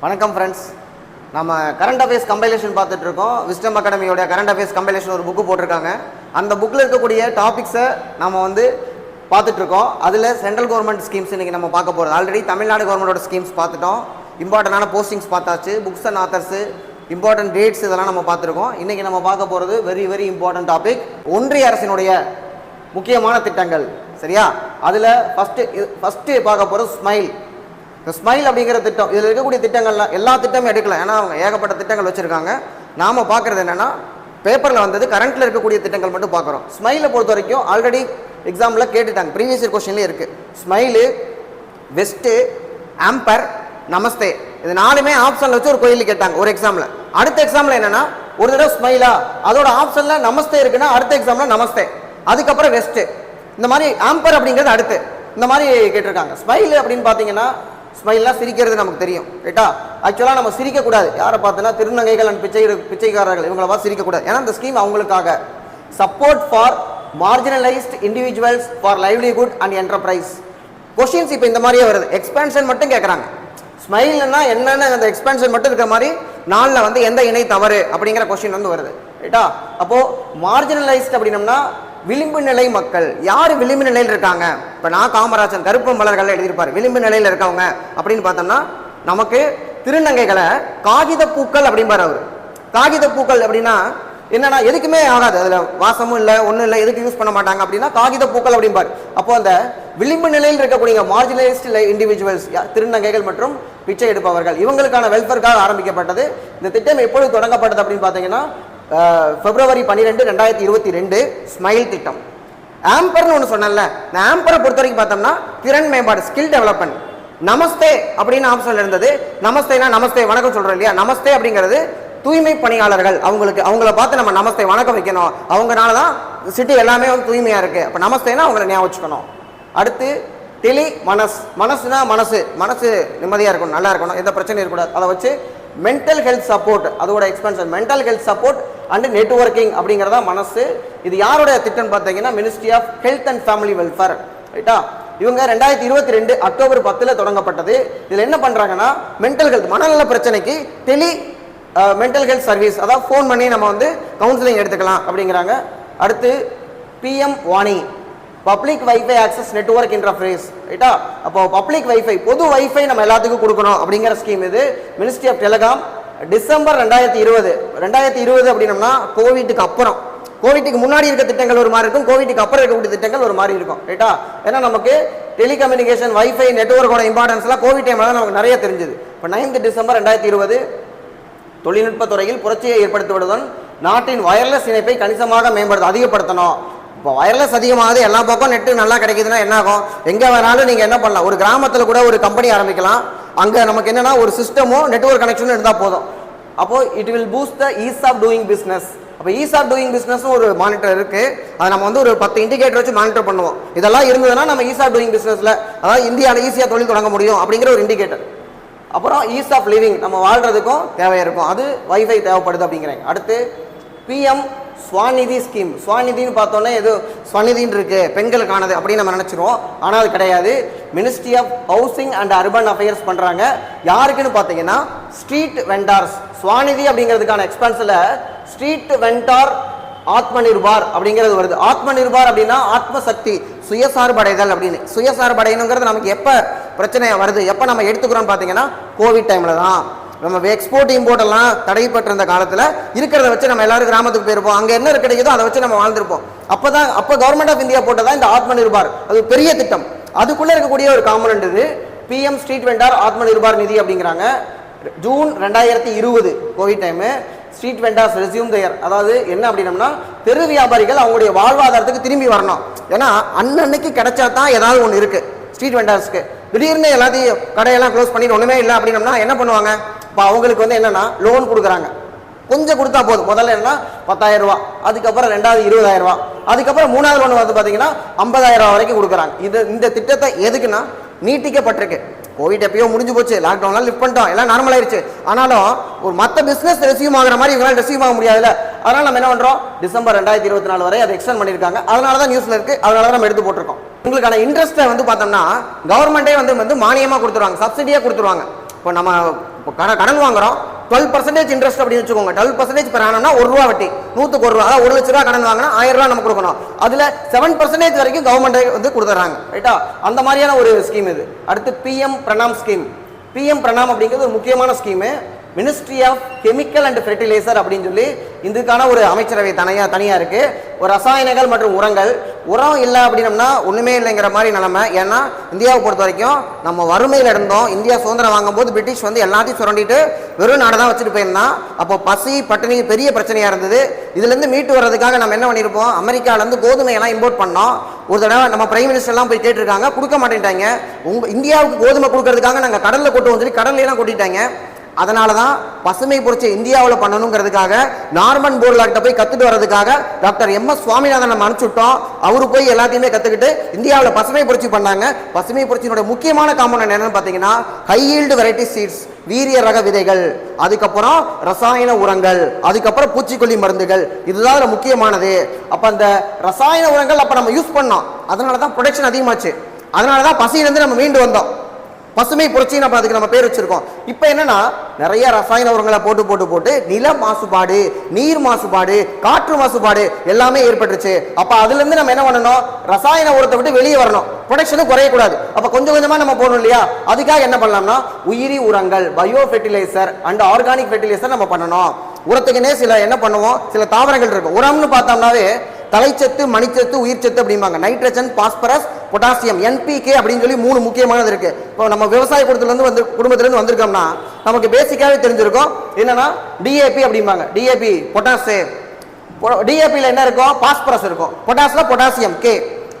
வணக்கம் ஃப்ரெண்ட்ஸ் நம்ம current affairs compilation பார்த்துட்டு இருக்கோம் விஸ்டம் அகாடமியோட கரண்ட் அஃபேர்ஸ் கம்பைலேஷன் ஒரு புக்கு போட்டிருக்காங்க. அந்த புக்கில் இருக்கக்கூடிய டாபிக்ஸை நம்ம வந்து பார்த்துட்ருக்கோம். அதில் சென்ட்ரல் கவர்மெண்ட் ஸ்கீம்ஸ் இன்றைக்கி நம்ம பார்க்க போகிறது ஆல்ரெடி தமிழ்நாடு கவர்மெண்டோட ஸ்கீம்ஸ் பார்த்துட்டோம். இம்பார்ட்டண்டான போஸ்டிங்ஸ் பார்த்தாச்சு. Books and authors important dates இதெல்லாம் நம்ம பார்த்துருக்கோம். இன்றைக்கி நம்ம பார்க்க போகிறது வெரி வெரி இம்பார்ட்டன்ட் டாபிக் ஒன்றிய அரசினுடைய முக்கியமான திட்டங்கள். சரியா? அதில் ஃபஸ்ட்டு ஃபஸ்ட்டு பார்க்க போகிறது ஸ்மைல் இந்த ஸ்மைல் அப்படிங்கிற திட்டம் இதில் இருக்கக்கூடிய திட்டங்கள்லாம் எல்லா திட்டமும் எடுக்கல. ஏன்னா அவங்க ஏகப்பட்ட திட்டங்கள் வச்சுருக்காங்க. நாம் பார்க்குறது என்னென்னா பேப்பரில் வந்தது கரண்ட்டில் இருக்கக்கூடிய திட்டங்கள் மட்டும் பார்க்குறோம் ஸ்மைலை பொறுத்த வரைக்கும் ஆல்ரெடி எக்ஸாமில் கேட்டுட்டாங்க. ப்ரீவியஸ் இயர் கொஸ்டின்லேயே இருக்குது ஸ்மைலு வெஸ்ட்டு ஆம்பர் நமஸ்தே இது நாலுமே ஆப்ஷனில் வச்சு ஒரு கோயில் கேட்டாங்க ஒரு எக்ஸாமில் அடுத்த எக்ஸாமில் என்னென்னா ஒரு தடவை ஸ்மைலா அதோட ஆப்ஷனில் நமஸ்தே இருக்குன்னா அடுத்த எக்ஸாமில் நமஸ்தே அதுக்கப்புறம் வெஸ்ட்டு இந்த மாதிரி ஆம்பர் அப்படிங்கிறது அடுத்து. இந்த மாதிரி கேட்டிருக்காங்க. ஸ்மைல் அப்படின்னு பார்த்தீங்கன்னா ஸ்மைல்லாம் சிரிக்கிறது நமக்கு தெரியும் ரைட்டா ஆக்சுவலாக நம்ம சிரிக்கக்கூடாது. யாரை பார்த்தோன்னா திருநங்கைகள் அண்ட் பிச்சை பிச்சைக்காரர்கள் இவங்கள பார்த்து சிரிக்கக்கூடாது. ஏன்னா இந்த ஸ்கீம் அவங்களுக்காக. Support for marginalised individuals for livelihood and enterprise questions இப்போ இந்த மாதிரியே வருது. எக்ஸ்பென்ஷன் மட்டும் கேட்குறாங்க ஸ்மைல்னா என்னென்ன அந்த எக்ஸ்பென்ஷன் மட்டும் இருக்கிற மாதிரி நாளில் வந்து எந்த இணை தவறு அப்படிங்கிற கொஷின் வந்து வருது ரைட்டா அப்போது மார்ஜினலைஸ்ட் அப்படின்னம்னா விளிம்பு நிலை மக்கள். யார் விளிம்பு நிலையில் இருக்காங்க? இப்போ நான் காமராஜன் கருப்பு மலர்கள் எழுதியிருப்பார். விளிம்பு நிலையில் இருக்கவங்க அப்படின்னு பார்த்தோம்னா நமக்கு திருநங்கைகளை காகித பூக்கள் அப்படிம்பார் அவர். காகித பூக்கள் அப்படின்னா என்னன்னா எதுக்குமே ஆகாது. அதில் வாசமும் இல்லை ஒன்றும் இல்லை எதுக்கு யூஸ் பண்ண மாட்டாங்க அப்படின்னா காகித பூக்கள் அப்படிம்பார். அப்போ அந்த விளிம்பு நிலையில் இருக்கக்கூடிய மார்ஜினலைஸ்ட் இண்டிவிஜுவல்ஸ் திருநங்கைகள் மற்றும் பிச்சை எடுப்பவர்கள் இவங்களுக்கான வெல்ஃபேருக்காக ஆரம்பிக்கப்பட்டது. இந்த திட்டம் எப்பொழுது தொடங்கப்பட்டது அப்படின்னு பார்த்தீங்கன்னா பிப்ரவரி பன்னிரெண்டு ரெண்டாயிரத்தி இருபத்தி ரெண்டு ஸ்மைல் திட்டம். ஆம்பர்னு ஒன்று சொன்னேன்ல இந்த ஆம்பரை பொறுத்த வரைக்கும் பார்த்தோம்னா திறன் மேம்பாடு ஸ்கில் டெவலப்மெண்ட். நமஸ்தே அப்படின்னு ஆப்ஷன் இருந்தது. நமஸ்தேனா நமஸ்தே வணக்கம் சொல்கிறோம் இல்லையா? நமஸ்தே அப்படிங்கிறது தூய்மை பணியாளர்கள். அவங்களுக்கு அவங்கள பார்த்து நம்ம நமஸ்தே வணக்கம் வைக்கணும். அவங்கனால தான் சிட்டி எல்லாமே வந்து தூய்மையாக இருக்குது அப்போ நமஸ்தேனா அவங்கள ஞாபகம் வச்சுக்கணும். அடுத்து டெலி மனஸ். மனசுனா மனசு. மனசு நிம்மதியாக இருக்கணும் நல்லா இருக்கணும். எந்த பிரச்சனையும் இருக்கக்கூடாது. அதை வச்சு மென்டல் ஹெல்த் சப்போர்ட் அதோட expansion mental health support and networking அப்படிங்கிறதா மனசு. இது யாருடைய திட்டம் பார்த்தீங்கன்னா ministry of health and family welfare ரைட்டா இவங்க ரெண்டாயிரத்தி இருபத்தி ரெண்டு அக்டோபர் பத்தில் தொடங்கப்பட்டது. இதில் என்ன பண்ணுறாங்கன்னா மென்டல் ஹெல்த் மனநல பிரச்சனைக்கு டெலி மென்டல் ஹெல்த் சர்வீஸ் அதாவது ஃபோன் பண்ணி நம்ம வந்து கவுன்சிலிங் எடுத்துக்கலாம் அப்படிங்கிறாங்க. அடுத்து PM Vani public wifi access network interface ரைட்டா அப்போ பப்ளிக் வைஃபை பொது வைஃபை நம்ம எல்லாத்துக்கும் கொடுக்கணும் அப்படிங்கிற ஸ்கீம் இது. மினிஸ்ட்ரி ஆஃப் டெலகாம் டிசம்பர் ரெண்டாயிரத்தி இருபது. ரெண்டாயிரத்தி இருபது அப்படின்னம்னா கோவிட்டுக்கு அப்புறம். கோவிட்டுக்கு முன்னாடி இருக்க திட்டங்கள் ஒரு மாதிரி இருக்கும். கோவிட்டுக்கு அப்புறம் இருக்கக்கூடிய திட்டங்கள் ஒரு மாதிரி இருக்கும். ரைட்டா ஏன்னா நமக்கு டெலிகம்யூனிகேஷன் வைஃபை நெட்ஒர்க்கோட இம்பார்ட்டன்ஸ்லாம் கோவிட் டைமில் தான் நமக்கு நிறைய தெரிஞ்சது. இப்போ நைன்த் டிசம்பர் ரெண்டாயிரத்தி இருபது தொழில்நுட்ப துறையில் புரட்சியை ஏற்படுத்துவதுடன் நாட்டின் வயர்லெஸ் இணைப்பை கணிசமாக மேம்படுத்த அதிகப்படுத்தணும். இப்போ வயர்லெஸ் அதிகமாகுது எல்லா பக்கம் நெட்டு நல்லா கிடைக்குதுன்னா என்ன ஆகும்? எங்கே வேணாலும் நீங்கள் என்ன பண்ணலாம்? ஒரு கிராமத்தில் கூட ஒரு கம்பெனி ஆரம்பிக்கலாம். அங்கே நமக்கு என்னென்னா ஒரு சிஸ்டமும் நெட்ஒர்க் கனெக்ஷனும் இருந்தால் போதும். அப்போது it will boost the ease of doing business அப்போ ஈஸ் ஆஃப் டூயிங் பிஸ்னஸ்னு ஒரு மானிட்டர் இருக்குது அதை நம்ம வந்து ஒரு பத்து இண்டிகேட்டர் வச்சு மானிட்டர் பண்ணுவோம். இதெல்லாம் இருந்ததுன்னா நம்ம ஈஸ் ஆஃப் டூயிங் பிஸ்னஸில் அதாவது இந்தியாவில் ஈஸியாக தொழில் தொடங்க முடியும் அப்படிங்கிற ஒரு இண்டிகேட்டர் அப்புறம் ஈஸ் ஆஃப் லிவிங் நம்ம வாழ்கிறதுக்கும் தேவையாக இருக்கும். அது வைஃபை தேவைப்படுது அப்படிங்கிறாங்க அடுத்து பிஎம் ஸ்வாநிதி ஸ்கீம் ஸ்வாநிதின்னு பார்த்தோன்னே ஏதோ ஸ்வநிதின்னு இருக்குது பெண்களுக்கானது அப்படின்னு நம்ம நினச்சிருவோம். ஆனால் அது கிடையாது. Ministry of housing and urban affairs பண்ணுறாங்க யாருக்குன்னு பார்த்தீங்கன்னா ஸ்ட்ரீட் வெண்டார்ஸ் ஸ்வாநிதி அப்படிங்கிறதுக்கான எக்ஸ்பென்ஸில் ஸ்ட்ரீட் வெண்டார் ஆத்ம நிர்பார் அப்படிங்கிறது வருது. ஆத்ம நிர்பார் அப்படின்னா ஆத்ம சக்தி சுயசார்படைதல் அப்படின்னு. சுயசார்படையணுங்கிறது நமக்கு எப்போ பிரச்சனை வருது? எப்போ நம்ம எடுத்துக்கிறோம்னு பார்த்தீங்கன்னா கோவிட் டைமில் தான். நம்ம எக்ஸ்போர்ட் இம்போர்ட் எல்லாம் தடைப்பட்டிருந்த காலத்தில் இருக்கிறத வச்சு நம்ம எல்லாரும் கிராமத்துக்கு போயிருப்போம். அங்கே என்ன கிடைக்குதோ அதை வச்சு நம்ம வாழ்ந்திருப்போம். அப்போ தான் அப்போ கவர்மெண்ட் ஆஃப் இந்தியா போட்டதா இந்த ஆத்ம நிர்பார் அது பெரிய திட்டம். அதுக்குள்ளே இருக்கக்கூடிய ஒரு காம்பனண்ட் இது. PM street vendor Atma Nirbhar நிதி அப்படிங்கிறாங்க. ஜூன் ரெண்டாயிரத்தி இருபது COVID time street vendors resume their அதாவது என்ன அப்படின்னம்னா தெரு வியாபாரிகள் அவங்களுடைய வாழ்வாதாரத்துக்கு திரும்பி வரணும். ஏன்னா அன்னன்னைக்கு கிடைச்சா தான் ஏதாவது ஒன்று இருக்குது ஸ்ட்ரீட் வெண்டார்ஸ்க்கு திடீர்னு எல்லாத்தையும் கடையெல்லாம் க்ளோஸ் பண்ணிட்டு ஒன்றுமே இல்லை அப்படின்னம்னா என்ன பண்ணுவாங்க? இப்போ அவங்களுக்கு வந்து என்னென்னா லோன் கொடுக்குறாங்க. கொஞ்சம் கொடுத்தா போதும். முதல்ல என்னன்னா பத்தாயிரம் ரூபா. அதுக்கப்புறம் ரெண்டாவது இருபதாயிரம் ரூபா. அதுக்கப்புறம் மூணாவது லோன் வந்து பார்த்தீங்கன்னா ஐம்பதாயிரம் ரூபா வரைக்கும் கொடுக்குறாங்க. இது இந்த திட்டத்தை எதுக்குன்னா நீட்டிக்கப்பட்டிருக்கு. கோவிட் எப்பயோ முடிஞ்சு போச்சு. லாக்டவுன்லாம் லிஃப்ட் பண்ணிட்டோம். எல்லாம் நார்மல் ஆயிடுச்சு ஆனாலும் ஒரு மற்ற பிஸ்னஸ் ரெசியூம் ஆகிற மாதிரி இவங்களால ரெசியூம் ஆக முடியாதுல்ல. அதனால நம்ம என்ன பண்ணுறோம் டிசம்பர் ரெண்டாயிரத்தி இருபத்தி நாலு வரை அதை எக்ஸ்டெண்ட் பண்ணியிருக்காங்க. அதனால தான் நியூஸில் இருக்கு. அதனால தான் நம்ம எடுத்து போட்டிருக்கோம். உங்களுக்கான இன்ட்ரெஸ்ட்டை வந்து பார்த்தோம்னா கவர்மெண்ட்டே வந்து வந்து மானியமாக கொடுத்துருவாங்க. சப்சிடியாக கொடுத்துருவாங்க. இப்போ நம்ம இப்போ கடன் கடன் வாங்குறோம். டுவெல் பர்சன்டேஜ் இன்ட்ரெஸ்ட் அப்படின்னு வச்சுக்கோங்க. டுவெல் பர்சன்டேஜ் per ஒரு ரூபா வட்டி. நூற்றுக்கு ஒரு ரூபா. அதாவது ஒரு லட்ச ரூபா கடன் வாங்கினா ஆயிரம் ரூபா நம்ம கொடுக்கணும். அதில் செவன் பர்சன்டேஜ் வரைக்கும் கவர்மெண்ட்டை வந்து கொடுத்துட்றாங்க. ரைட்டா அந்த மாதிரியான ஒரு ஸ்கீம் இது. அடுத்து PM Pranam scheme PM Pranam அப்படிங்கிறது ஒரு முக்கியமான scheme ministry of chemical and fertiliser அப்படின்னு சொல்லி இதுக்கான ஒரு அமைச்சரவை தனியாக தனியாக இருக்கு. ஒரு ரசாயனங்கள் மற்றும் உரங்கள். உரம் இல்லை அப்படின்னம்னா ஒன்றுமே இல்லைங்கிற மாதிரி நிலைமை. ஏன்னா இந்தியாவை பொறுத்த வரைக்கும் நம்ம வறுமையில் இருந்தோம். இந்தியா சுதந்திரம் வாங்கும்போது பிரிட்டிஷ் வந்து எல்லாத்தையும் சுரண்டிட்டு வெறும் நாடு தான் வச்சுட்டு போயிருந்தான். அப்போ பசி பட்டினி பெரிய பிரச்சனையாக இருந்தது. இதுலேருந்து மீட்டு வர்றதுக்காக நம்ம என்ன பண்ணியிருப்போம்? அமெரிக்காலேருந்து கோதுமையெல்லாம் இம்போர்ட் பண்ணோம். ஒரு தடவை நம்ம பிரைம் மினிஸ்டர்லாம் போய் கேட்டிருக்காங்க. கொடுக்க மாட்டேன்ட்டாங்க. உங்கள் இந்தியாவுக்கு கோதுமை கொடுக்கறதுக்காக நாங்கள் கடலில் கொட்டுவோம் சொல்லி கடல்லையெல்லாம் கொட்டிட்டாங்க. அதனால தான் பசுமை புரட்சி இந்தியாவில் பண்ணணுங்கிறதுக்காக நார்மன் போர்லாக்கிட்ட போய் கற்றுட்டு வர்றதுக்காக டாக்டர் எம் எஸ் சுவாமிநாதன் நம்ம அனுப்பிச்சுட்டோம் அவரு போய் எல்லாத்தையுமே கற்றுக்கிட்டு இந்தியாவில் பசுமை புரட்சி பண்ணாங்க. பசுமை புரட்சியினுடைய முக்கியமான காம்பனன்ட் என்னன்னு பார்த்தீங்கன்னா ஹை ஈல்டு வெரைட்டி சீட்ஸ் வீரிய ரக விதைகள் அதுக்கப்புறம் ரசாயன உரங்கள் அதுக்கப்புறம் பூச்சிக்கொல்லி மருந்துகள் இதுதான் அதில் முக்கியமானது. அப்போ அந்த ரசாயன உரங்கள் அப்போ நம்ம யூஸ் பண்ணோம். அதனால தான் ப்ரொடக்ஷன் அதிகமாச்சு. அதனால தான் பசியிலேருந்து நம்ம மீண்டு வந்தோம். பசுமை புரட்சி நம்ம அதுக்கு நம்ம பேர் வச்சிருக்கோம். இப்போ என்னென்னா நிறைய ரசாயன உரங்களை போட்டு போட்டு போட்டு நில மாசுபாடு நீர் மாசுபாடு காற்று மாசுபாடு எல்லாமே ஏற்பட்டுருச்சு. அப்போ அதுலேருந்து நம்ம என்ன பண்ணணும்? ரசாயன உரத்தை விட்டு வெளியே வரணும். ப்ரொடக்ஷனும் குறையக்கூடாது. அப்போ கொஞ்சம் கொஞ்சமாக நம்ம போகணும் இல்லையா? அதுக்காக என்ன பண்ணலாம்னா உயிரி உரங்கள் bio fertiliser and organic fertiliser நம்ம பண்ணணும். உரத்துக்குன்னே சில என்ன பண்ணுவோம்? சில தாவரங்கள் இருக்கும். உரம்னு பார்த்தோம்னாவே தலைச்சத்து மணிச்சத்து உயிர்ச்சத்து அப்படிம்பாங்க. நைட்ரஜன் பாஸ்பரஸ் பொட்டாசியம் என்பிகே அப்படின்னு சொல்லி மூணு முக்கியமானது இருக்கு. இப்போ நம்ம விவசாய குடும்பத்துலேருந்து வந்து குடும்பத்துலேருந்து வந்திருக்கோம்னா நமக்கு பேசிக்காகவே தெரிஞ்சிருக்கும். என்னன்னா டிஏபி அப்படிம்பாங்க. டிஏபி பொட்டாசு டிஏபியில் என்ன இருக்கும்? பாஸ்பரஸ் இருக்கும். பொட்டாஸில் பொட்டாசியம் கே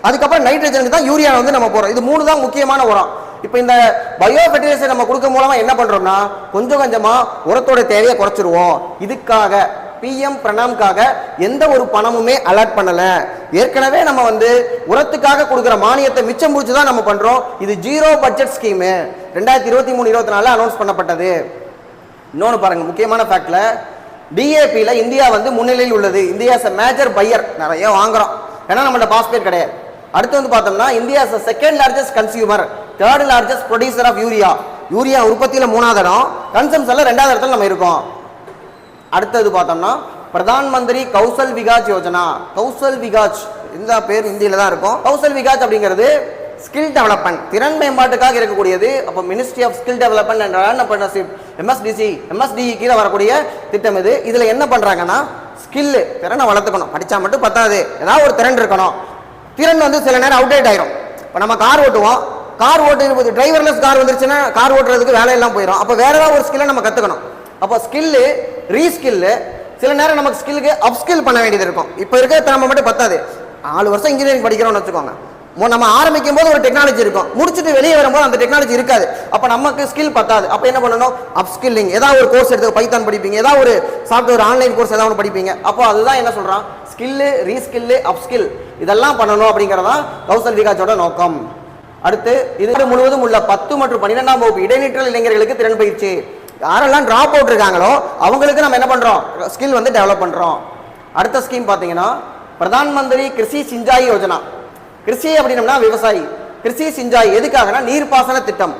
அதுக்கப்புறம் நைட்ரஜனுக்கு தான் யூரியா வந்து நம்ம போகிறோம் இது மூணு தான் முக்கியமான உரம். இப்போ இந்த பயோ ஃபெர்டிலைசர் நம்ம கொடுக்க மூலமாக என்ன பண்ணுறோம்னா கொஞ்சம் கொஞ்சமாக உரத்தோட தேவையை குறைச்சிருவோம். இதுக்காக பிஎம் பிரணாம்காக எந்த ஒரு பணமுமே அலாட் பண்ணல. ஏற்கனவே நம்ம வந்து உரத்துக்காக கொடுக்குற மானியத்தை மிச்சம் முடிச்சு தான் நம்ம பண்றோம். இது ஜீரோ பட்ஜெட் ஸ்கீமு ரெண்டாயிரத்தி இருபத்தி மூணு இருபத்தி நாலு அனௌன்ஸ் பண்ணப்பட்டது. இன்னொன்று பாருங்க முக்கியமான ஃபேக்ட்ல டிஏபியில் இந்தியா வந்து முன்னிலையில் உள்ளது. இந்தியாஸ் மேஜர் பையர் நிறைய வாங்குறோம். ஏன்னா நம்மள்ட்ட பாஸ்பேட் கிடையாது. அடுத்து வந்து பார்த்தோம்னா India is second largest consumer third largest producer of urea urea உற்பத்தியில் மூணாவது இடம். கன்சம்ஷனில் ரெண்டாவது இடத்துல நம்ம இருக்கோம். அடுத்தது பார்த்தோம்னா பிரதான் மந்திரி கௌசல் விகாஸ் யோஜனா. கௌசல் விகாஸ் இந்த பேர் இந்தியில தான் இருக்கும். கௌசல் விகாஸ் அப்படிங்கிறது ஸ்கில் டெவலப்மெண்ட் திறன் மேம்பாட்டுக்காக இருக்கக்கூடியது. அப்போ ministry of skill development and entrepreneurship MSDC MSDE கீழே வரக்கூடிய திட்டம் இது. இதில் என்ன பண்ணுறாங்கன்னா ஸ்கில்லு திறனை வளர்த்துக்கணும். படித்தா மட்டும் பத்தாது. ஏதாவது ஒரு திறன் இருக்கணும். திறன் வந்து சில நேரம் அவுடேட் ஆயிரும். இப்போ நம்ம கார் ஓட்டுவோம். கார் ஓட்டு டிரைவர்லெஸ் கார் வந்துருச்சுன்னா கார் ஓட்டுறதுக்கு வேலையெல்லாம் போயிடும் அப்போ வேற ஏதாவது ஒரு ஸ்கில்லை நம்ம கற்றுக்கணும் அப்போ ஸ்கில்லு ரீஸ்கில்லு சில நேரம் நமக்கு ஸ்கில்லுக்கு அப்ஸ்கில் பண்ண வேண்டியது இருக்கும். இப்போ இருக்கிற திறமை மட்டும் பத்தாது. நாலு வருஷம் இன்ஜினியரிங் படிக்கிறோம்னு வச்சுக்கோங்க. நம்ம ஆரம்பிக்கும் போது ஒரு டெக்னாலஜி இருக்கும். முடிச்சுட்டு வெளியே வரும்போது அந்த டெக்னாலஜி இருக்காது. அப்போ நமக்கு ஸ்கில் பத்தாது. அப்போ என்ன பண்ணணும்? அப்ஸ்கில்லிங் ஏதாவது ஒரு கோர்ஸ் எடுத்து பைத்தான் படிப்பீங்க. ஏதாவது ஒரு சாஃப்ட்வேர் ஆன்லைன் கோர்ஸ் ஏதாவது ஒன்று படிப்பீங்க. அப்போ அதுதான் என்ன சொல்கிறான் ஸ்கில்லு ரீஸ்கில்லு அப்ஸ்கில் இதெல்லாம் பண்ணணும் அப்படிங்கிறதான் கௌசல் விகாஸோட நோக்கம். அடுத்து இது முழுவதும் உள்ள பத்து மற்றும் பன்னிரெண்டாம் வகுப்பு இடைநிற்றல் இளைஞர்களுக்கு திறன் பயிற்சி. யாரெல்லாம் ட்ராப் அவுட் இருக்காங்களோ அவங்களுக்கு நம்ம என்ன பண்ணுறோம் ஸ்கில் வந்து டெவலப் பண்ணுறோம் அடுத்த ஸ்கீம் பார்த்தீங்கன்னா பிரதான் மந்திரி கிருஷி சிஞ்சாய் யோஜனா. கிருஷி அப்படின்னம்னா விவசாயி. கிருஷி சிஞ்சாய் எதுக்காகனா நீர்ப்பாசன திட்டம்.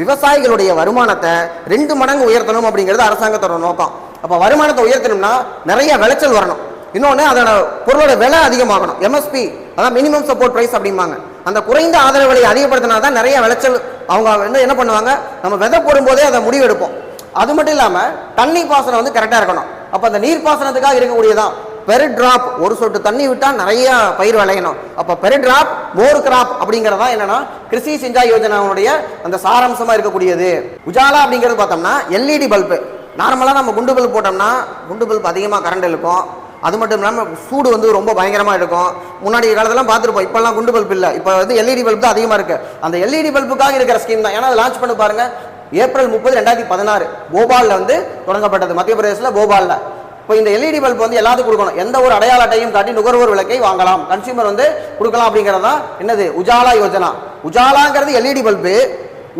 விவசாயிகளுடைய வருமானத்தை ரெண்டு மடங்கு உயர்த்தணும் அப்படிங்கிறது அரசாங்கத்தோட நோக்கம். அப்போ வருமானத்தை உயர்த்தணும்னா நிறைய விளைச்சல் வரணும். இன்னொன்று அதோட பொருளோட விலை அதிகமாகணும். எம்எஸ்பி அதான் மினிமம் சப்போர்ட் ப்ரைஸ் அப்படிம்பாங்க. அந்த குறைந்த ஆதரவு விலையை அதிகப்படுத்தினா தான் நிறைய விளைச்சல் அவங்க வந்து என்ன பண்ணுவாங்க? நம்ம விதை போடும்போதே அதை முடிவெடுப்போம். அது மட்டும் இல்லாமல் தண்ணி பாசனம் வந்து கரெக்டாக இருக்கணும். அப்போ அந்த நீர் பாசனத்துக்காக இருக்கக்கூடியதான் பெரு டிராப் ஒரு சொட்டு தண்ணி விட்டால் நிறைய பயிர் விளையணும். அப்போ பெரு டிராப் மோர் கிராப் அப்படிங்கிறதா என்னன்னா கிருஷி சிஞ்சாய் யோஜனாவுடைய அந்த சாராம்சமாக இருக்கக்கூடியது. உஜாலா அப்படிங்கிறது பார்த்தோம்னா எல்இடி பல்பு. நார்மலாக நம்ம குண்டு பல்ப் போட்டோம்னா குண்டு பல்ப் அதிகமாக கரண்ட் இழுக்கும். அது மட்டும் இல்லாமல் சூடு வந்து ரொம்ப பயங்கரமாக இருக்கும் முன்னாடி காலத்தெல்லாம் பார்த்துருப்போம் இப்போல்லாம் குண்டு பல்ப் இல்லை. இப்போ வந்து எல்இடி பல்ப் தான் அதிகமாக இருக்குது அந்த எல்இடி பல்புக்காக இருக்கிற ஸ்கீம் தான். ஏன்னா அதை லான்ச் பண்ணி பாருங்கள் ஏப்ரல் முப்பது ரெண்டாயிரத்தி பதினாறு போபாலில் வந்து தொடங்கப்பட்டது. மத்திய பிரதேசில் போபாலில். இப்போ இந்த எல்இடி பல்ப் வந்து எல்லாத்துக்கும் கொடுக்கணும். எந்த ஒரு அடையாள அட்டையும் காட்டி நுகர்வோர் விளக்கை வாங்கலாம். கன்சியூமர் வந்து கொடுக்கலாம் அப்படிங்கிறது தான் என்னது? உஜாலா யோஜனா. உஜாலாங்கிறது எல்இடி பல்பு.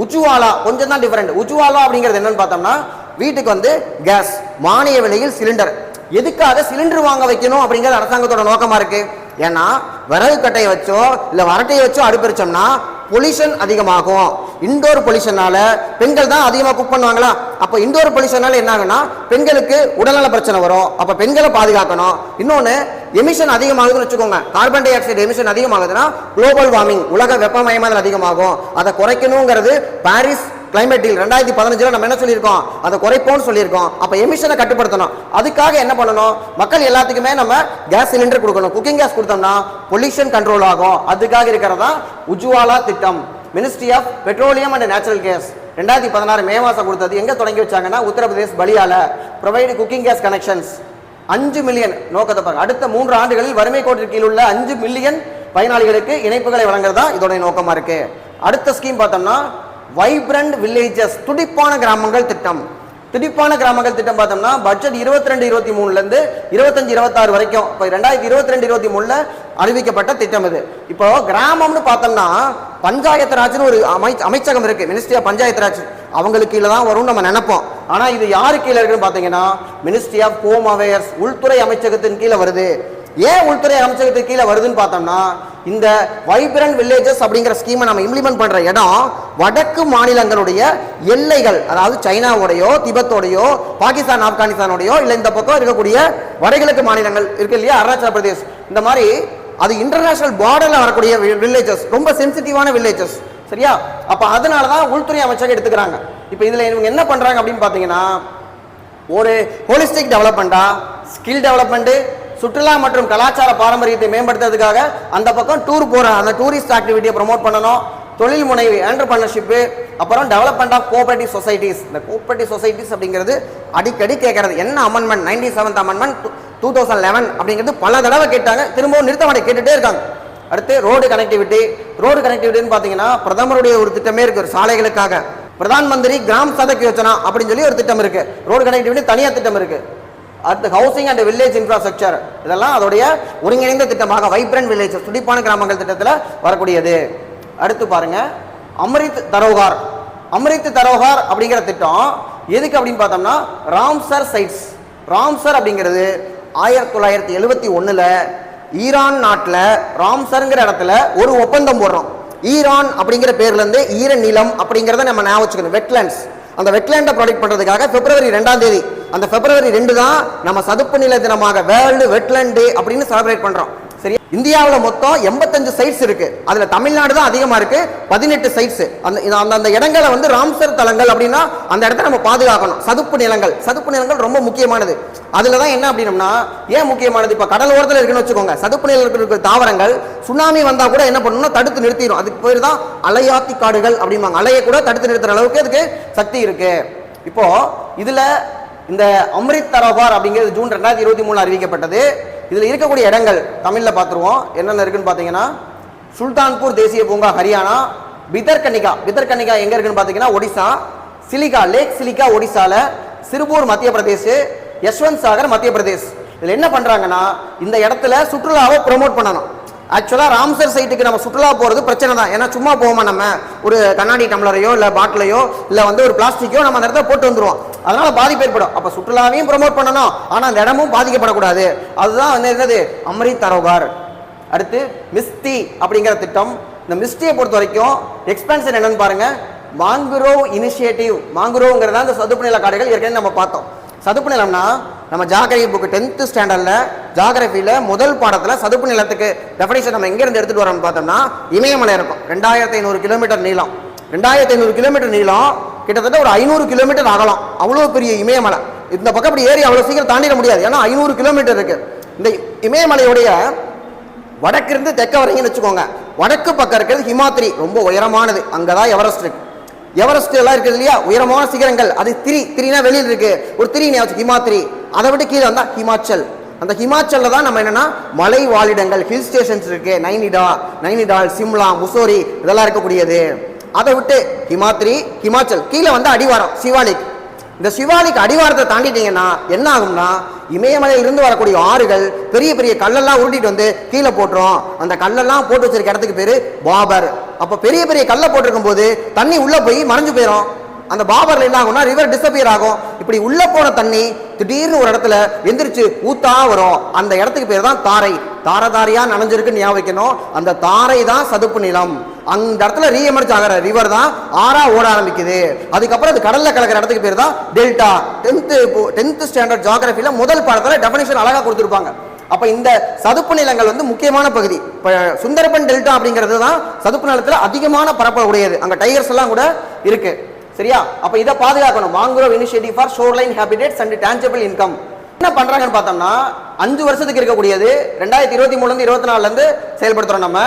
உஜுவாலா கொஞ்சம் தான் டிஃபரெண்ட் உஜுவாலா அப்படிங்கிறது என்னன்னு பார்த்தோம்னா வீட்டுக்கு வந்து கேஸ் மானிய விலையில் சிலிண்டர் எதுக்காக சிலிண்டர் வாங்க வைக்கணும் அப்படிங்கிறது அரசாங்கத்தோட நோக்கமாக இருக்கு. ஏன்னா விறகு கட்டையை வச்சோ இல்லை வரட்டையை வச்சோ அடுப்பெரிச்சோம்னா பொல்யூஷன் அதிகமாகும். இன்டோர் பொல்யூஷனால பெண்கள் தான் அதிகமாக குக் பண்ணுவாங்களா? அப்போ இன்டோர் பொல்யூஷனால என்ன ஆகும்னா பெண்களுக்கு உடல்நல பிரச்சனை வரும். அப்போ பெண்களை பாதுகாக்கணும். இன்னொன்று எமிஷன் அதிகமாகுதுன்னு வச்சுக்கோங்க. கார்பன் டை ஆக்சைடு எமிஷன் அதிகமாகுதுன்னா குளோபல் வார்மிங் உலக வெப்பமயமாதல் அதிகமாகும். அதை குறைக்கணுங்கிறது பாரிஸ் கிளைமேட் டீல் ரெண்டாயிரத்தி பதினஞ்சில் நம்ம என்ன சொல்லியிருக்கோம்? அதை குறைப்போம்னு சொல்லியிருக்கோம். அப்போ எமிஷனை கட்டுப்படுத்தணும். அதுக்காக என்ன பண்ணணும்? மக்கள் எல்லாத்துக்குமே நம்ம கேஸ் சிலிண்டர் கொடுக்கணும். குக்கிங் கேஸ் கொடுத்தோம்னா பொல்யூஷன் கண்ட்ரோல் ஆகும். அதுக்காக இருக்கிறதா உஜ்வாலா திட்டம். Ministry of petroleum and natural gas ரெண்டாயிரத்தி பதினாறு மே மாதம் கொடுத்தது எங்கே தொடங்கி வச்சாங்கன்னா உத்தரப்பிரதேஷ் பலியால. ப்ரொவைடு குக்கிங் கேஸ் கனெக்ஷன்ஸ் அஞ்சு மில்லியன் நோக்கத்தை பாருங்க. அடுத்த மூன்று ஆண்டுகளில் வறுமை கோட்டிற்கு கீழ் உள்ள அஞ்சு மில்லியன் பயனாளிகளுக்கு இணைப்புகளை வழங்குறதா இதோட நோக்கமாக இருக்கு. அடுத்த ஸ்கீம் பார்த்தோம்னா வைப்ரண்ட் வில்லேஜஸ் துடிப்பான கிராமங்கள் திட்டம். துடிப்பான கிராமங்கள் திட்டம் பார்த்தோம்னா பட்ஜெட் இருபத்தி ரெண்டு இருபத்தி மூணுலேருந்து இருபத்தஞ்சி இருபத்தஞ்சு இருபத்தாறு வரைக்கும். இப்போ ரெண்டாயிரத்தி இருபத்தி ரெண்டு இருபத்தி மூணுல அறிவிக்கப்பட்ட திட்டம் இது. இப்போ கிராமம்னு பார்த்தோம்னா பஞ்சாயத்து ராஜ்னு ஒரு அமை அமைச்சகம் இருக்கு. மினிஸ்ட்ரி ஆஃப் பஞ்சாயத்து ராஜ் அவங்களுக்கு கீழே தான் வரும்னு நம்ம நினைப்போம். ஆனால் இது யாரு கீழே இருக்குன்னு பார்த்தீங்கன்னா மினிஸ்ட்ரி ஆஃப் ஹோம் அவேர்ஸ் உள்துறை அமைச்சகத்தின் கீழே வருது. ஏன் உள்துறை அமைச்சகத்துக்கு கீழே வருதுன்னு பார்த்தோம்னா இந்த வைப்ரண்ட் வில்லேஜஸ் அப்படிங்கிற ஸ்கீமை நம்ம இம்ப்ளிமெண்ட் பண்ணுற இடம் வடக்கு மாநிலங்களுடைய எல்லைகள் அதாவது சைனாவோடையோ திபெத்தோடையோ பாகிஸ்தான் ஆப்கானிஸ்தானோடையோ இல்லை இந்த பக்கம் இருக்கக்கூடிய வடகிழக்கு மாநிலங்கள் இருக்கு இல்லையா? அருணாச்சல பிரதேஷ். இந்த மாதிரி அது இன்டர்நேஷனல் பார்டரில் வரக்கூடிய வில்லேஜஸ் ரொம்ப சென்சிட்டிவான வில்லேஜஸ் சரியா? அப்போ அதனால தான் உள்துறை அமைச்சகம் எடுத்துக்கிறாங்க. இப்போ இதில் இவங்க என்ன பண்ணுறாங்க அப்படின்னு பார்த்தீங்கன்னா ஒரு ஹோலிஸ்டிக் டெவலப்மெண்ட்டா ஸ்கில் டெவலப்மெண்ட்டு சுற்றுலா மற்றும் கலாச்சார பாரம்பரியத்தை மேம்படுத்துறதுக்காக அந்த பக்கம் டூர் போகிற அந்த டூரிஸ்ட் ஆக்டிவிட்டியை ப்ரொமோட் பண்ணணும். தொழில் முனைவு என்டர்பிரனர்ஷிப்பு அப்புறம் டெவலப்மெண்ட் ஆஃப் கோஆபரேட்டிவ் சொசைட்டிஸ் இந்த கோஆபரேட்டிவ் சொசைட்டிஸ் அப்படிங்கிறது அடிக்கடி கேட்கறது. என்ன amendment ninety seventh amendment two thousand eleven அப்படிங்கிறது பல தடவை கேட்டாங்க. திரும்பவும் நிறுத்த மாட்டே கேட்டுகிட்டே இருக்காங்க. அடுத்து ரோடு கனெக்டிவிட்டி ரோடு கனெக்டிவிட்டின்னு பார்த்தீங்கன்னா பிரதமருடைய ஒரு திட்டமே இருக்கு. ஒரு சாலைகளுக்காக. பிரதான் மந்திரி கிராம் சதக் யோஜனா அப்படின்னு சொல்லி ஒரு திட்டம் இருக்கு. ரோடு கனெக்டிவிட்டி தனியாக திட்டம் இருக்குது அடுத்து ஹவுசிங் அண்ட் வில்லேஜ் இன்ஃப்ராஸ்ட்ரக்சர் இதெல்லாம் அதோடைய ஒருங்கிணைந்த திட்டமாக வைப்ரண்ட் வில்லேஜ் துடிப்பான கிராமங்கள் திட்டத்தில் வரக்கூடியது. அடுத்து பாருங்க அம்ரித் தரோகார் அம்ரித் தரோகார் அப்படிங்கிற திட்டம் எதுக்கு அப்படின்னு பார்த்தோம்னா ராம்சர் சைட்ஸ் ராம்சர் அப்படிங்கிறது ஆயிரத்தி தொள்ளாயிரத்தி எழுபத்தி ஒன்றில் ஈரான் நாட்டில் ராம்சருங்கிற இடத்துல ஒரு ஒப்பந்தம் போடுறோம். ஈரான் அப்படிங்கிற பேர்லேருந்து ஈர நிலம் அப்படிங்கிறத நம்ம ஞாபகம் வச்சுக்கணும். வெட்லேண்ட்ஸ் அந்த வெட்லேண்டை ப்ரொடெக்ட் பண்ணுறதுக்காக பிப்ரவரி ரெண்டாம் தேதி அந்த பிப்ரவரி ரெண்டு தான் நம்ம சதுப்பு நில தினமாக வேர்ல்டு வெட்லேண்ட் டே அப்படின்னு செலிப்ரேட் பண்றோம். சரியா? இந்தியாவில் மொத்தம் எண்பத்தஞ்சு சைட்ஸ் இருக்கு. அதுல தமிழ்நாடு தான் அதிகமா இருக்கு. பதினெட்டு சைட்ஸ் அந்த அந்த இடங்களை வந்து ராம்சர் தலங்கள் அப்படின்னா அந்த இடத்த நம்ம பாதுகாக்கணும். சதுப்பு நிலங்கள். சதுப்பு நிலங்கள் ரொம்ப முக்கியமானது. அதுல தான் என்ன அப்படின்னம்னா ஏன் முக்கியமானது? இப்ப கடல் ஓரத்தில் இருக்குன்னு வச்சுக்கோங்க. சதுப்பு நிலத்தில் இருக்கிற தாவரங்கள் சுனாமி வந்தா கூட என்ன பண்ணணும்னா தடுத்து நிறுத்திடும் அதுக்கு பேர் தான் அலையாத்தி காடுகள் அப்படிம்பாங்க. அலையை கூட தடுத்து நிறுத்துற அளவுக்கு அதுக்கு சக்தி இருக்கு. இப்போ இதுல இந்த அம்ரித் தரோபார் அப்படிங்கிறது ஜூன் ரெண்டாயிரத்தி இருபத்தி மூணு அறிவிக்கப்பட்டது. இதில் இருக்கக்கூடிய இடங்கள் தமிழில் பார்த்துருவோம். என்னென்ன இருக்குன்னு பார்த்தீங்கன்னா சுல்தான்பூர் தேசிய பூங்கா ஹரியானா பிதர்கனிகா பிதர்கனிகா எங்கே இருக்குன்னு பார்த்தீங்கன்னா ஒடிசா சிலிகா லேக் சிலிகா ஒடிசாவில் சிறுபூர் மத்திய பிரதேஷ் யஷ்வந்த் சாகர் மத்திய பிரதேஷ். இதில் என்ன பண்ணுறாங்கன்னா இந்த இடத்துல சுற்றுலாவை ப்ரொமோட் பண்ணணும். ஆக்சுவலாக ராம்சர் சைட்டுக்கு நம்ம சுற்றுலா போகிறது பிரச்சனை தான். ஏன்னா சும்மா போவோமா நம்ம ஒரு கண்ணாடி டம்ளரையோ இல்லை பாட்டிலையோ இல்லை வந்து ஒரு பிளாஸ்டிக்கோ நம்ம அந்த இடத்துல போட்டு வந்துருவோம். அதனால பாதிப்பு ஏற்படும் அப்போ சுற்றுலாவையும் ப்ரொமோட் பண்ணணும். ஆனால் அந்த இடமும் பாதிக்கப்படக்கூடாது. அதுதான் வந்து என்னது? அம்ரித் தரோகார் அடுத்து மிஸ்தி அப்படிங்கிற திட்டம். இந்த மிஸ்டியை பொறுத்த வரைக்கும் எக்ஸ்பென்ஷன் என்னன்னு பாருங்க. மாங்குரோவ் இனிஷியேட்டிவ் மாங்குரோவ்ங்கிறதா இந்த சதுப்பு நில காடுகள் ஏற்கனவே நம்ம பார்த்தோம். சதுப்பு நிலம்னா நம்ம ஜாகிரபி புக்கு டென்த்து ஸ்டாண்டர்டில் ஜாகிரபியில் முதல் பாடத்தில் சதுப்பு நிலத்துக்கு டெஃபனிஷன் நம்ம எங்கேருந்து எடுத்துகிட்டு வரோம்னு பார்த்தோம்னா இமயமலை இருக்கும். ரெண்டாயிரத்தி ஐநூறு கிலோமீட்டர் நீளம். ரெண்டாயிரத்தி ஐநூறு கிலோமீட்டர் நீளம் கிட்டத்தட்ட ஒரு ஐநூறு கிலோமீட்டர் அகலம் அவ்வளோ பெரிய இமயமலை. இந்த பக்கம் அப்படி ஏறி அவ்வளோ சீக்கிரம் தாண்டிட முடியாது. ஏன்னா ஐநூறு கிலோமீட்டர் இருக்கு. இந்த இமயமலையுடைய வடக்கிருந்து தெற்க வரைங்கன்னு வச்சுக்கோங்க. வடக்கு பக்கம் இருக்கிறது ஹிமாத்ரி. ரொம்ப உயரமானது. அங்கே தான் எவரெஸ்ட் இருக்கு. எவரெஸ்ட் எல்லாம் இருக்குது இல்லையா? உயரமான சிகரங்கள். அது திரி திரினா வெளியில் இருக்கு. ஒரு திரி ஞாபகம் ஹிமாத்ரி. அதை விட்டு கீழே வந்தால் ஹிமாச்சல். அந்த ஹிமாச்சலில் தான் நம்ம என்னென்னா மலை வாழிடங்கள் ஹில் ஸ்டேஷன்ஸ் இருக்கு. நைனிடா நைனிடால் சிம்லா முசோரி இதெல்லாம் இருக்கக்கூடியது. அதை விட்டு ஹிமாத்ரி ஹிமாச்சல் கீழே வந்து அடிவாரம் சிவாலிக். இந்த சிவாலிக் அடிவாரத்தை தாண்டிட்டீங்கன்னா என்ன ஆகும்னா இமயமலையிலிருந்து வரக்கூடிய ஆறுகள் பெரிய பெரிய கல்லெல்லாம் உருட்டிட்டு வந்து கீழே போட்டுரும். அந்த கல்லெல்லாம் போட்டு வச்சிருக்க இடத்துக்கு பேர் பாபர். அப்போ பெரிய பெரிய கல்லை போட்டிருக்கும் போது தண்ணி உள்ளே போய் மறைஞ்சு போயிடும் அந்த பாபரில் என்ன ஆகும்னா ரிவர் டிஸ்அப்பியர் ஆகும். இப்படி உள்ள போன தண்ணி திடீர்னு ஒரு இடத்துல எந்திரிச்சு ஊத்தா வரும். அந்த இடத்துக்கு பேர் தான் தாரை. தார தாரையா நனைஞ்சிருக்கு ஞாபகம் வைக்கணும். அந்த தாரை தான் சதுப்பு நிலம். அந்த இடத்துல ரீஎமர்ஜ் ஆகிற ரிவர் தான் ஆறா ஓட ஆரம்பிக்குது. அதுக்கப்புறம் அது கடல்ல கலக்கிற இடத்துக்கு பேர் தான் டெல்டா டென்த்து டென்த் ஸ்டாண்டர்ட் ஜியாகிரபியில் முதல் படத்தில் டெஃபினேஷன் அழகாக கொடுத்துருப்பாங்க. அப்ப இந்த சதுப்பு நிலங்கள் வந்து முக்கியமான பகுதி. இப்ப சுந்தரபன் டெல்டா அப்படிங்கிறது தான் சதுப்பு நிலத்துல அதிகமான பரப்ப உடையது. அங்க டைகர்ஸ் எல்லாம் கூட இருக்கு. சரியா? அப்ப இதை பாதுகாக்கணும். Mangrove initiative for shoreline habitats and tangible income என்ன பண்றாங்கன்னு பார்த்தோம்னா அஞ்சு வருஷத்துக்கு இருக்கக்கூடியது ரெண்டாயிரத்தி இருபத்தி மூணுல இருந்து இருபத்தி நாலுல இருந்து செயல்படுத்துறோம் நம்ம.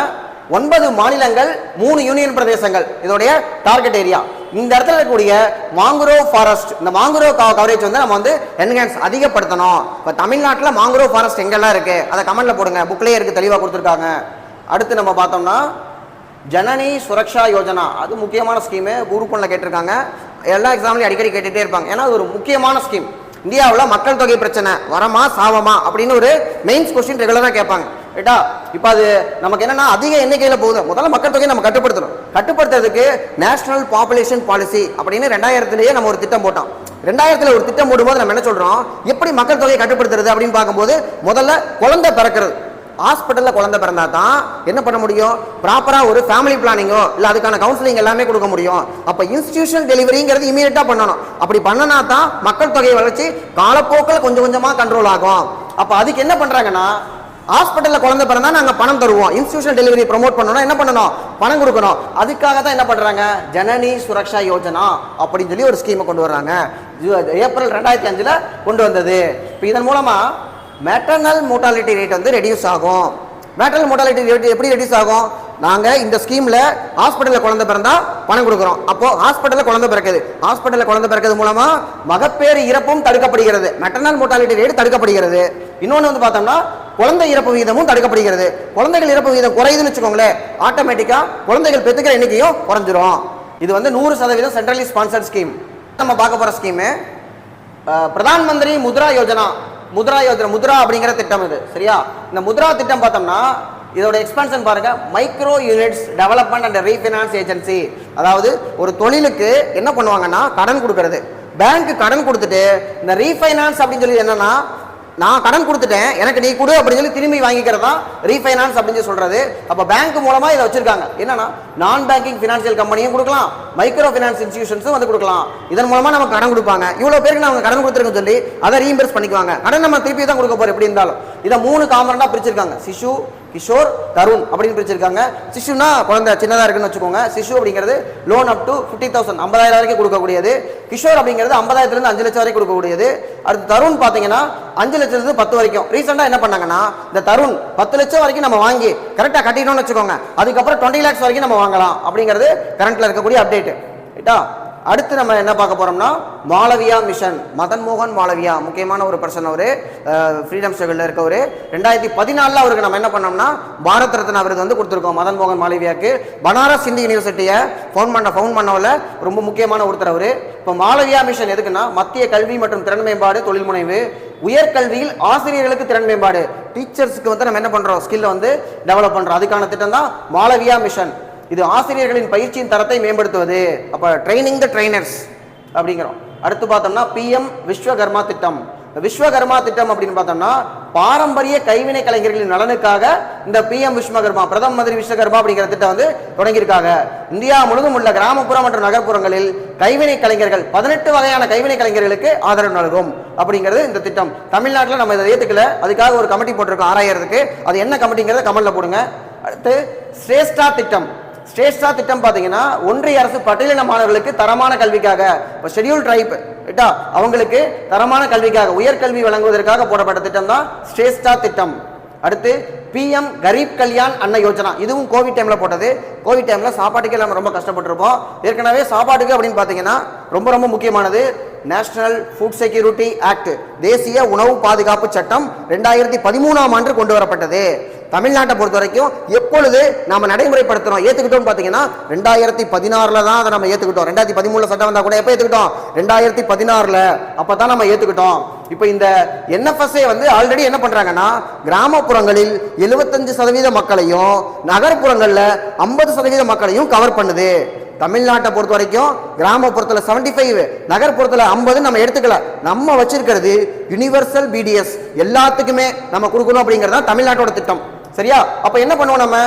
ஒன்பது மாநிலங்கள் மூணு யூனியன் பிரதேசங்கள். இதோடைய டார்கெட் ஏரியா இந்த இடத்துல இருக்கக்கூடிய மாங்குரோ ஃபாரஸ்ட் இந்த மாங்குரோ கவரேஜ் வந்து நம்ம வந்து என்ஹான்ஸ் அதிகப்படுத்தணும். இப்போ தமிழ்நாட்டில் மாங்குரோ ஃபாரஸ்ட் எங்கெல்லாம் இருக்கு? அதை கமெண்ட்ல போடுங்க. புக்லேயே இருக்கு தெளிவாக கொடுத்துருக்காங்க. அடுத்து நம்ம பார்த்தோம்னா ஜனனி சுரக்ஷா யோஜனா. அது முக்கியமான ஸ்கீமு குருக்குள்ள கேட்டிருக்காங்க. எல்லா எக்ஸாம்லையும் அடிக்கடி கேட்டுகிட்டே இருப்பாங்க. ஏன்னா அது ஒரு முக்கியமான ஸ்கீம் இந்தியாவில் மக்கள் தொகை பிரச்சனை. வரமா சாவமா? அப்படின்னு ஒரு மெயின்ஸ் கொஸ்டின் ரெகுலராக கேட்பாங்க. ரைட்டா இப்போ அது நமக்கு என்னன்னா அதிக எண்ணிக்கையில் போகுது. முதல்ல மக்கள் தொகையை நம்ம கட்டுப்படுத்தணும். கட்டுப்படுத்துறதுக்கு நேஷனல் பாப்புலேஷன் பாலிசி அப்படின்னு ரெண்டாயிரத்துலேயே நம்ம ஒரு திட்டம் போட்டோம். ரெண்டாயிரத்துல ஒரு திட்டம் போடும்போது நம்ம என்ன சொல்றோம்? எப்படி மக்கள் தொகையை கட்டுப்படுத்துறது அப்படின்னு பார்க்கும்போது முதல்ல குழந்தை பிறக்கிறது. ஹாஸ்பிட்டலில் குழந்தை பிறந்தா தான் என்ன பண்ண முடியும்? ப்ராப்பராக ஒரு ஃபேமிலி பிளானிங்கோ இல்லை அதுக்கான கவுன்சிலிங் எல்லாமே கொடுக்க முடியும். அப்போ இன்ஸ்டிடியூஷன் டெலிவரிங்கிறது இமீடியட்டாக பண்ணணும். அப்படி பண்ணனா தான் மக்கள் தொகை வளர்ச்சி காலப்போக்கில் கொஞ்சம் கொஞ்சமாக கண்ட்ரோல் ஆகும். அப்போ அதுக்கு என்ன பண்ணுறாங்கன்னா ஹாஸ்பிட்டலில் குழந்தை பிறந்தா நாங்கள் பணம் தருவோம். இன்ஸ்டியூஷன் டெலிவரி ப்ரோமோட் பண்ணணும் என்ன பண்ணணும்? பணம் கொடுக்கணும். அதுக்காக தான் என்ன பண்ணுறாங்க ஜனனி சுரக்ஷா யோஜனா அப்படின்னு சொல்லி ஒரு ஸ்கீமை கொண்டு வர்றாங்க. ஜூ- ஏப்ரல் ரெண்டாயிரத்தி அஞ்சில் கொண்டு வந்தது. இப்போ இதன் மூலமாக மெட்டர்னல் மோட்டாலிட்டி ரேட் வந்து ரெடியூஸ் ஆகும். மெட்டர்னல் மோட்டாலிட்டி ரேட் எப்படி ரெடியூஸ் ஆகும்? நாங்கள் இந்த ஸ்கீமில் ஹாஸ்பிட்டலில் குழந்தை பிறந்தா பணம் கொடுக்குறோம். அப்போது ஹாஸ்பிட்டலில் குழந்தை பிறக்குது. ஹாஸ்பிட்டலில் குழந்தை பிறக்கிறது மூலமாக மகப்பேறு இறப்பும் தடுக்கப்படுகிறது. மெட்டர்னல் மோட்டாலிட்டி ரேட் தடுக்கப்படுகிறது. இன்னொன்று வந்து பார்த்தோம்னா குழந்தை இறப்பு விகிதமும் தடுக்கப்படுகிறது. குழந்தைகள் இறப்பு விகிதம் குறையுதுன்னு வச்சுக்கோங்களேன் ஆட்டோமேட்டிக்காக குழந்தைகள் பெற்றுக்கிற எண்ணிக்கையும் குறைஞ்சிரும். இது வந்து நூறு சதவீதம் சென்ட்ரலி ஸ்பான்சர்ட் ஸ்கீம் நம்ம பார்க்க போகிற ஸ்கீமு பிரதான் மந்திரி முத்ரா யோஜனா. முத்ரா யோஜனா முத்ரா அப்படிங்கிற திட்டம் இது. சரியா? இந்த முத்ரா திட்டம் பார்த்தோம்னா இதோட எக்ஸ்பான்ஷன் பாருங்க. Micro units development and refinance agency அதாவது ஒரு தொழிலுக்கு என்ன பண்ணுவாங்கன்னா கடன் கொடுக்கறது. பேங்க் கடன் கொடுத்துட்டு இந்த ரீஃபைனான்ஸ் அப்படின்னு சொல்லி என்னன்னா நான் கடன் கொடுத்துட்டேன் எனக்கு நீ கொடு அப்படின்னு சொல்லி திரும்பி வாங்கிக்கிறதா ரீஃபைனான்ஸ் அப்படின்னு சொல்லி சொல்றது. அப்ப பேங்க் மூலமா இதை வச்சிருக்காங்க. என்னன்னா நான் பேங்கிங் ஃபினான்ஷியல் கம்பெனியும் கொடுக்கலாம் மைக்ரோ ஃபினான்ஸ் இன்ஸ்டியூஷன்ஸும் வந்து கொடுக்கலாம். இதன் மூலமா நம்ம கடன் கொடுப்பாங்க. இவ்வளவு பேருக்கு நம்ம கடன் கொடுத்துருக்கோம் சொல்லி அதை ரீஇம்பர்ஸ் பண்ணிக்குவாங்க. கடன் நம்ம திருப்பி தான் கொடுக்க போறோம் எப்படி இருந்தாலும். இதை மூணு காம்பனண்டா பிரிச்சிருக்காங்க. சிசு கிஷோர் தருண் அப்படின்னு பிரிச்சிருக்காங்க. சிசுனா குழந்தை சின்னதாக இருக்குன்னு வச்சுக்கோங்க. சிசு அப்படிங்கிறது loan up to fifty thousand ஐம்பதாயிரம் வரைக்கும் கொடுக்கக்கூடியது. கிஷோர் அப்படிங்கிறது ஐம்பதாயிரத்துலேருந்து அஞ்சு லட்சம் வரைக்கும் கொடுக்கக்கூடியது. அடுத்து தருண் பார்த்தீங்கன்னா அஞ்சு லட்சத்துலேருந்து பத்து வரைக்கும். ரீசெண்டாக என்ன பண்ணாங்கன்னா இந்த தருண் பத்து லட்சம் வரைக்கும் நம்ம வாங்கி கரெக்டாக கட்டிட்டோம்னு வச்சுக்கோங்க. அதுக்கப்புறம் டுவெண்ட்டி லேக்ஸ் வரைக்கும் நம்ம வாங்கலாம் அப்படிங்கிறது கரண்ட்டில் இருக்கக்கூடிய அப்டேட் ரைட்டா அடுத்து நம்ம என்ன பார்க்க போகிறோம்னா மாளவியா மிஷன். மதன் மோகன் மாளவியா முக்கியமான ஒரு பர்சன் அவர். ஃப்ரீடம் ஸ்ட்ரகிளில் இருக்கவர். ரெண்டாயிரத்தி பதினாலில் அவருக்கு நம்ம என்ன பண்ணோம்னா பாரத் ரத்னா விருது வந்து கொடுத்துருக்கோம் மதன் மோகன் மாளவியாக்கு. பனாரஸ் ஹிந்து யூனிவர்சிட்டியை ஃபவுன் பண்ண ஃபவுன் பண்ணவில் ரொம்ப முக்கியமான ஒருத்தர் அவர். இப்போ மாளவியா மிஷன் எதுக்குன்னா மத்திய கல்வி மற்றும் திறன் மேம்பாடு தொழில் முனைவு. உயர்கல்வியில் ஆசிரியர்களுக்கு திறன் மேம்பாடு. டீச்சர்ஸுக்கு வந்து நம்ம என்ன பண்ணுறோம் ஸ்கில்ல வந்து டெவலப் பண்ணுறோம் அதுக்கான திட்டம் தான் மாளவியா மிஷன் இது ஆசிரியர்களின் பயிற்சியின் தரத்தை மேம்படுத்துவது. அப்ப ட்ரைனிங் த ட்ரைனர்ஸ் அப்படிங்கிறோம். அடுத்து பார்த்தோம்னா பிஎம் விஸ்வகர்மா திட்டம். விஸ்வகர்மா திட்டம் அப்படின்னு பார்த்தோம்னா பாரம்பரிய கைவினை கலைஞர்களின் நலனுக்காக இந்த பிஎம் விஸ்வகர்மா பிரதம மந்திரி விஸ்வகர்மா அப்படிங்கிற திட்டம் வந்து தொடங்கியிருக்காங்க. இந்தியா முழுவதும் உள்ள கிராமப்புற மற்றும் நகர்ப்புறங்களில் கைவினை கலைஞர்கள் பதினெட்டு வகையான கைவினை கலைஞர்களுக்கு ஆதரவு நல்கும் அப்படிங்கிறது இந்த திட்டம். தமிழ்நாட்டில் நம்ம இதை ஏற்றுக்கல அதுக்காக ஒரு கமிட்டி போட்டிருக்கோம் ஆராயறதுக்கு. அது என்ன கமிட்டிங்கிறத கமெண்ட்ல போடுங்க. அடுத்து ஸ்ரேஷ்டா திட்டம். ஸ்ரேஷ்டா திட்டம் பார்த்தீங்கன்னா ஒன்றிய அரசு பட்டியலின மாணவர்களுக்கு தரமான கல்விக்காக இப்போ ஷெடியூல் ட்ரைப் ரைட்டா? அவங்களுக்கு தரமான கல்விக்காக உயர்கல்வி வழங்குவதற்காக போடப்பட்ட திட்டம் தான் ஸ்ரேஷ்டா திட்டம். அடுத்து பிஎம் கரீப் கல்யாண் அன்ன யோஜனா இதுவும் கோவிட் டைமில் போட்டது. கோவிட் டைமில் சாப்பாட்டுக்கே நம்ம ரொம்ப கஷ்டப்பட்டிருப்போம். ஏற்கனவே சாப்பாட்டுக்கு அப்படின்னு பார்த்தீங்கன்னா ரொம்ப ரொம்ப முக்கியமானது நேஷனல் ஃபுட் செக்யூரிட்டி ஆக்ட் தேசிய உணவு பாதுகாப்பு சட்டம் ரெண்டாயிரத்தி பதிமூணாம் ஆண்டு கொண்டு வரப்பட்டது. தமிழ்நாட்டை பொறுத்த வரைக்கும் எப்பொழுது நாம நடைமுறைப்படுத்துகிறோம் ஏற்றுக்கிட்டோம்னு பார்த்தீங்கன்னா ரெண்டாயிரத்தி பதினாறில் தான் அதை நம்ம ஏற்றுக்கிட்டோம் ரெண்டாயிரத்தி பதிமூணில் சட்டம் வந்தால் கூட எப்போ ஏற்றுக்கிட்டோம் ரெண்டாயிரத்தி பதினாறில். அப்போ தான் நம்ம ஏற்றுக்கிட்டோம் இப்போ இந்த என்எஃப்எஸ்ஏ வந்து ஆல்ரெடி என்ன பண்ணுறாங்கன்னா கிராமப்புறங்களில் எழுபத்தஞ்சு சதவீத மக்களையும் நகர்ப்புறங்களில் ஐம்பது சதவீத மக்களையும் கவர் பண்ணுது. தமிழ்நாட்டை பொறுத்த வரைக்கும் கிராமப்புறத்தில் செவன்டி ஃபைவ் நகர்ப்புறத்தில் ஐம்பது நம்ம எடுத்துக்கல. நம்ம வச்சிருக்கிறது யுனிவர்சல் பிடிஎஸ் எல்லாத்துக்குமே நம்ம கொடுக்கணும் அப்படிங்கிறது தான் தமிழ்நாட்டோட திட்டம். சரியா? அப்போ என்ன பண்ணுவோம் நம்ம?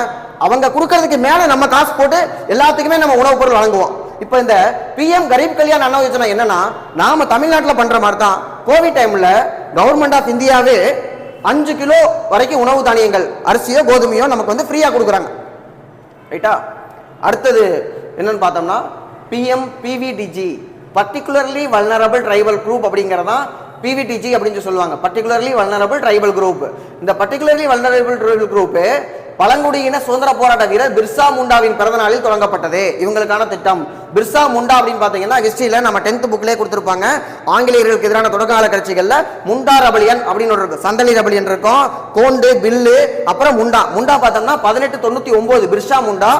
அவங்க கொடுக்கறதுக்கு மேலே நம்ம காசு போட்டு எல்லாத்துக்குமே நம்ம உணவுப் பொருள் வழங்குவோம். இப்போ இந்த பிஎம் கரீப் கல்யாண் அண்ணா யோஜனா என்னன்னா நாம தமிழ்நாட்டில் பண்ற மாதிரி தான் கோவிட் டைம்ல கவர்மெண்ட் ஆஃப் இந்தியாவே அஞ்சு கிலோ வரைக்கும் உணவு தானியங்கள் அரிசியோ கோதுமையோ நமக்கு வந்து ஃப்ரீயாக கொடுக்குறாங்க. ரைட்டா அடுத்தது என்னன்னு பார்த்தோம்னா PM PVTG particularly vulnerable tribal group அப்படிங்கிறதான் பிவிடிஜி அப்படின்னு சொல்லுவாங்க. பர்டிகுலர்லி வல்னரபிள் ட்ரைபல் குரூப் இந்த பர்டிகுலர்லி வல்னரபிள் ட்ரைபல் குரூப்பு பழங்குடியின சுதந்திர போராட்ட வீரர் பிர்சா முண்டாவின் பிறந்த நாளில் தொடங்கப்பட்டது. இவங்களுக்கான திட்டம். பிர்சா முண்டா அப்படின்னு பார்த்தீங்கன்னா ஹிஸ்டரியில் நம்ம டென்த் புக்லேயே கொடுத்துருப்பாங்க. ஆங்கிலேயர்களுக்கு எதிரான தொடக்கால கட்சிகளில் முண்டா ரபலியன் அப்படின்னு ஒரு இருக்கும் சந்தலி ரபலியன் இருக்கும். கோண்டு பில்லு அப்புறம் முண்டா. முண்டா பார்த்தோம்னா பதினெட்டு தொண்ணூற்றி ஒம்பது பிர்சா முண்டா.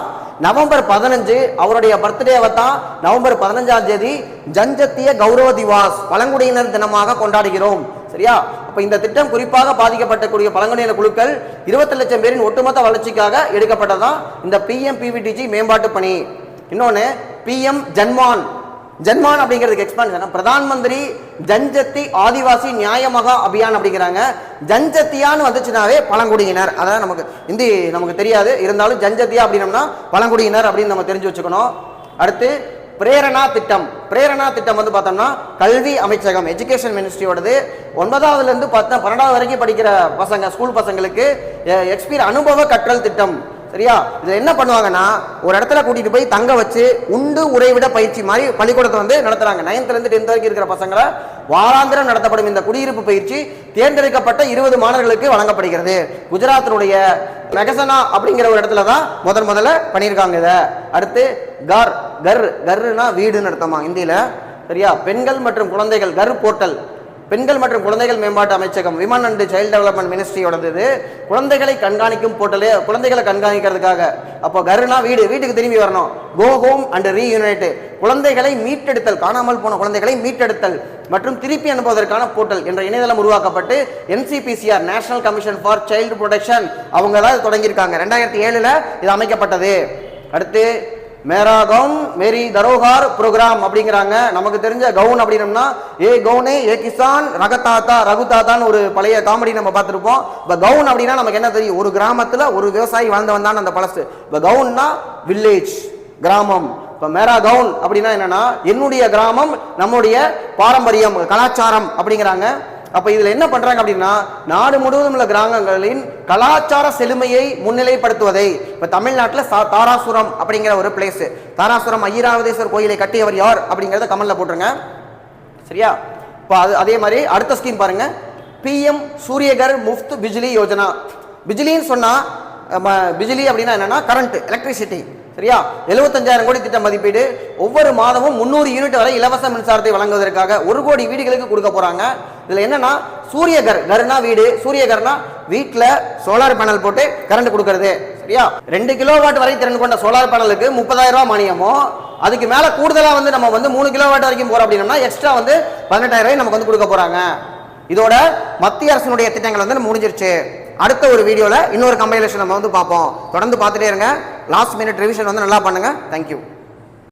நவம்பர் பதினஞ்சு அவருடைய பர்த்டேவை தான் நவம்பர் பதினஞ்சாம் தேதி ஜன்ஜத்திய கௌரவ திவாஸ் பழங்குடியினர் தினமாக கொண்டாடுகிறோம். சரியா? அப்ப இந்த திட்டம் குறிப்பாக பாதிக்கப்பட்டக்கூடிய பழங்குடியின குழுக்கள் இருபத்தி லட்சம் பேரின் ஒட்டுமொத்த வளர்ச்சிக்காக எடுக்கப்பட்டதான் இந்த பிஎம் பிவிடிஜி மேம்பாட்டு பணி. இன்னொன்னு பிஎம் ஜன்மான் ஜன்மான் அப்படிங்கிறதுக்கு எக்ஸ்பான்ஷன் பிரதான் மந்திரி ஜன்ஜத்தி ஆதிவாசி நியாயமகா அபியான் அப்படிங்கிறாங்க. ஜன்ஜத்தியான்னு வந்துச்சுனாவே பழங்குடியினர். அதான் நமக்கு இந்தி நமக்கு தெரியாது. இருந்தாலும் ஜன்ஜத்தியா அப்படின்னம்னா பழங்குடியினர் அப்படின்னு நம்ம தெரிஞ்சு வச்சுக்கணும். அடுத்து பிரேரணா திட்டம். பிரேரணா திட்டம் வந்து பார்த்தோம்னா கல்வி அமைச்சகம் எஜுகேஷன் மினிஸ்ட்ரியோடது ஒன்பதாவதுலேருந்து பத்து பன்னெண்டாவது வரைக்கும் படிக்கிற பசங்க ஸ்கூல் பசங்களுக்கு எக்ஸ்பீரியன் அனுபவ கற்றல் திட்டம். சரியா? இதுல என்ன பண்ணுவாங்கன்னா ஒரு இடத்துல கூட்டிட்டு போய் தங்க வச்சு உண்டு உறைவிட பயிற்சி மாதிரி பள்ளிக்கூடத்தை வந்து நடத்துறாங்க. நைன்த்ல இருந்து டென்த் வரைக்கும் இருக்கிற பசங்களை வாராந்திரம் நடத்தப்படும் இந்த குடியிருப்பு பயிற்சி தேர்ந்தெடுக்கப்பட்ட இருபது மாணவர்களுக்கு வழங்கப்படுகிறது. குஜராத்தினுடைய மெகசனா அப்படிங்கிற ஒரு இடத்துல தான் முதல் முதல்ல பண்ணியிருக்காங்க இதை. அடுத்து கர் கர் கர்னா வீடுன்னு அர்த்தமா இந்தியில சரியா? பெண்கள் மற்றும் குழந்தைகள் கர் போர்ட்டல். பெண்கள் மற்றும் குழந்தைகள் மேம்பாட்டு அமைச்சகம் விமன் அண்ட் சைல்டு டெவலப்மெண்ட் மினிஸ்ட்ரியோடது இது. குழந்தைகளை கண்காணிக்கும் போர்ட்டலே குழந்தைகளை கண்காணிக்கிறதுக்காக. அப்போ கருணா வீடு வீட்டுக்கு திரும்பி வரணும். கோ ஹோம் அண்ட் ரீயூனைட் குழந்தைகளை மீட்டெடுத்தல் காணாமல் போன குழந்தைகளை மீட்டெடுத்தல் மற்றும் திருப்பி அனுப்புவதற்கான போர்ட்டல் என்ற இணையதளம் உருவாக்கப்பட்டு NCPCR national commission for child protection அவங்க தான் தொடங்கியிருக்காங்க. ரெண்டாயிரத்தி ஏழில் இது அமைக்கப்பட்டது. அடுத்து மேரா கவுன் மேரி தரோகார் ப்ரோக்ராம் அப்படிங்கிறாங்க. நமக்கு தெரிஞ்ச கவுன் அப்படின்னம்னா ஏ கவுனே ஏ கிசான் ரகதாத்தா ரகுதாத்தான்னு ஒரு பழைய காமெடி நம்ம பார்த்துருப்போம். இப்போ கவுன் அப்படின்னா நமக்கு என்ன தெரியும்? ஒரு கிராமத்தில் ஒரு விவசாயி வாழ்ந்து வந்தான் அந்த பழசு. இப்போ கவுன்னா வில்லேஜ் கிராமம். இப்போ மேரா கவுன் அப்படின்னா என்னன்னா என்னுடைய கிராமம் நம்முடைய பாரம்பரியம் கலாச்சாரம் அப்படிங்கிறாங்க. அப்ப இதுல என்ன பண்றாங்க அப்படின்னா நாடு முழுவதும் உள்ள கிராமங்களின் கலாச்சார செழுமையை முன்னிலைப்படுத்துவதை இப்ப தமிழ்நாட்டுல சா- தாராசுரம் அப்படிங்கிற ஒரு பிளேஸ் தாராசுரம் ஐயராவதேஸ்வர் கோயிலை கட்டியவர் யார் அப்படிங்கறத கமல்ல போட்டுருங்க. சரியா? இப்போ அது அதே மாதிரி அடுத்த ஸ்கீம் பாருங்க. பிஎம் சூரியகர் முஃப்த் பிஜ்லி யோஜனா. பிஜ்லின்னு சொன்னா பிஜிலி அப்படின்னா என்னென்னா கரண்ட் எலக்ட்ரிசிட்டி சரியா? 75000 கோடி திட்ட மதிப்பீடு. ஒவ்வொரு மாதமும் முந்நூறு யூனிட் வரை இலவச மின்சாரத்தை வழங்குவதற்காக ஒரு கோடி வீடுகளுக்கு கொடுக்க போகிறாங்க இதில் என்னென்னா சூரியகர் கர்னா வீடு. சூரியகர்னா வீட்டில் சோலார் பேனல் போட்டு கரண்ட் கொடுக்கறது. சரியா? ரெண்டு கிலோவாட் வரை திறன் கொண்ட சோலார் பேனலுக்கு முப்பதாயிரம் ரூபாய் மானியமும் அதுக்கு மேலே கூடுதலாக வந்து நம்ம வந்து மூணு கிலோவாட் வரைக்கும் போகிறோம் அப்படின்னா எக்ஸ்ட்ரா வந்து பதினெட்டாயிரம் ரூபாய் நமக்கு வந்து கொடுக்க போகிறாங்க இதோட மத்திய அரசினுடைய திட்டங்கள் வந்து முடிஞ்சிருச்சு. அடுத்த ஒரு வீடியோவில் இன்னொரு கம்பைலேஷன் நம்ம வந்து பார்ப்போம். தொடர்ந்து பார்த்துட்டே இருங்க. லாஸ்ட் மினிட் ரிவிஷன் வந்து நல்லா பண்ணுங்கள் தேங்க்யூ